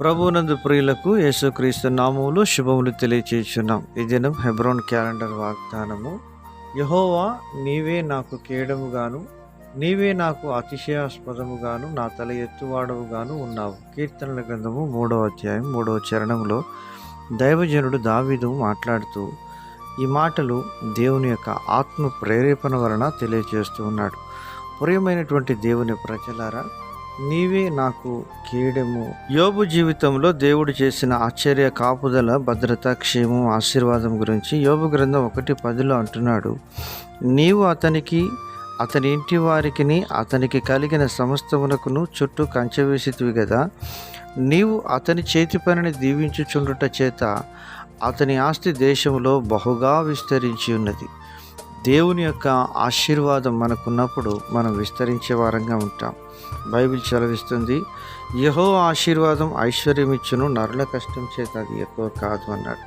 ప్రభునందు ప్రియులకు యేసుక్రీస్తు నామములు శుభములు తెలియచేస్తున్నాం ఈ దినం హెబ్రోన్ క్యాలెండర్ వాగ్దానము యహోవా నీవే నాకు కేడముగాను నీవే నాకు అతిశయాస్పదముగాను నా తల ఎత్తువాడవుగాను ఉన్నావు. కీర్తనల గ్రంథము మూడవ అధ్యాయం మూడవ చరణంలో దైవజనుడు దావీదు మాట్లాడుతూ ఈ మాటలు దేవుని యొక్క ఆత్మ ప్రేరేపణ వలన తెలియజేస్తూ ఉన్నాడు. ప్రియమైనటువంటి దేవుని ప్రజలారా నీవే నాకు కీడెము. యోబు జీవితంలో దేవుడు చేసిన ఆశ్చర్య కాపుదల భద్రత క్షేమం ఆశీర్వాదం గురించి యోబు గ్రంథం ఒకటి పదిలో అంటున్నాడు. నీవు అతనికి అతని ఇంటి వారికిని అతనికి కలిగిన సమస్తమునకును చుట్టూ కంచె వేసితివి కదా నీవు అతని చేతి పనిని దీవించుచుండుట చేత అతని ఆస్తి దేశంలో బహుగా విస్తరించి ఉన్నది. దేవుని యొక్క ఆశీర్వాదం మనకున్నప్పుడు మనం విస్తరించే వారంగా ఉంటాం. బైబిల్ చదివిస్తుంది యహో ఆశీర్వాదం ఐశ్వర్యమిచ్చును నరుల కష్టం చేత అది ఎక్కువ కాదు అన్నాడు.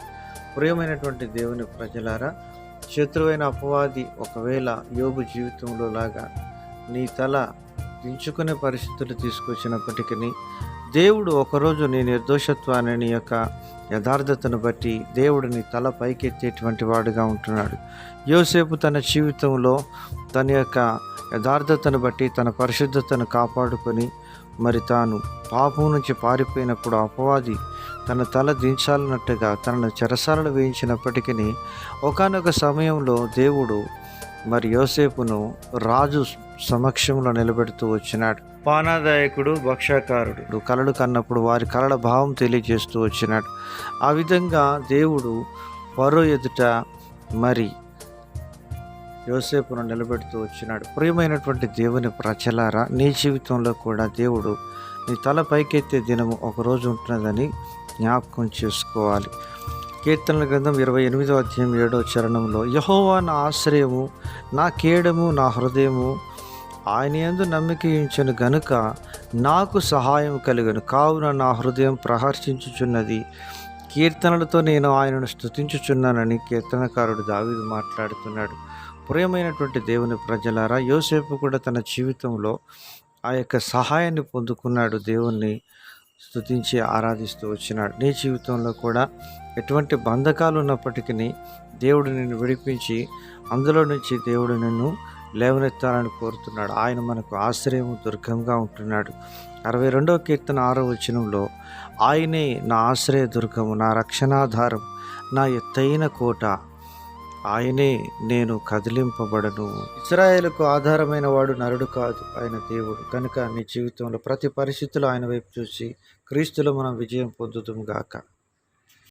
ప్రియమైనటువంటి దేవుని ప్రజలారా శత్రువైన అపవాది ఒకవేళ యోగు జీవితంలో లాగా నీ తల దించుకునే పరిస్థితులు తీసుకొచ్చినప్పటికీ దేవుడు ఒకరోజు నీ నిర్దోషత్వాన్ని నీ యొక్క యథార్థతను బట్టి దేవుడిని తల పైకెత్తేటువంటి వాడుగా ఉంటున్నాడు. యోసేపు తన జీవితంలో తన యొక్క యథార్థతను బట్టి తన పరిశుద్ధతను కాపాడుకొని మరి తాను పాపం నుంచి పారిపోయినప్పుడు అపవాది తన తల దించాలన్నట్టుగా తనను చెరసాలను వేయించినప్పటికీ ఒకనొక సమయంలో దేవుడు మరి యోసేపును రాజు సమక్షంలో నిలబెడుతూ వచ్చినాడు. పానాదాయకుడు భక్షాకారుడు. కళలు కన్నప్పుడు వారి కలల భావం తెలియజేస్తూ వచ్చినాడు. ఆ విధంగా దేవుడు పరో ఎదుట మరి యోసేపును నిలబెడుతూ వచ్చినాడు. ప్రియమైనటువంటి దేవుని ప్రచలారా నీ జీవితంలో కూడా దేవుడు నీ తల పైకెత్తే దినము ఒకరోజు ఉంటున్నదని జ్ఞాపకం చేసుకోవాలి. కీర్తనల గ్రంథం ఇరవై ఎనిమిదో అధ్యాయం ఏడో చరణంలో యహోవా నా ఆశ్రయము నా కేడము నా హృదయము ఆయన ఎందు నమ్మిక ఉంచను గనుక నాకు సహాయం కలిగను. కావున నా హృదయం ప్రహర్షించుచున్నది. కీర్తనలతో నేను ఆయనను స్తుతించుచున్నానని కీర్తనకారుడు దావీదు మాట్లాడుతున్నాడు. ప్రియమైనటువంటి దేవుని ప్రజలారా యోసేపు కూడా తన జీవితంలో ఆ యొక్క సహాయాన్ని పొందుకున్నాడు. దేవుణ్ణి స్థుతించి ఆరాధిస్తూ వచ్చినాడు. నీ జీవితంలో కూడా ఎటువంటి బంధకాలు ఉన్నప్పటికీ దేవుడు నిన్ను విడిపించి అందులో నుంచి దేవుడు నిన్ను లేవనెత్తాలని కోరుతున్నాడు. ఆయన మనకు ఆశ్రయము దుర్గంగా ఉంటున్నాడు. అరవై రెండవ కీర్తన ఆరో వచనంలో ఆయనే నా ఆశ్రయ దుర్గము నా రక్షణాధారం నా ఎత్తైన కోట. ఆయనే నేను కదిలింపబడను. ఇస్రాయేల్కు ఆధారమైన వాడు నరుడు కాదు ఆయన దేవుడు. కనుక నీ జీవితంలో ప్రతి పరిస్థితులు ఆయన వైపు చూసి క్రీస్తులో మనం విజయం పొందుతాం గాక.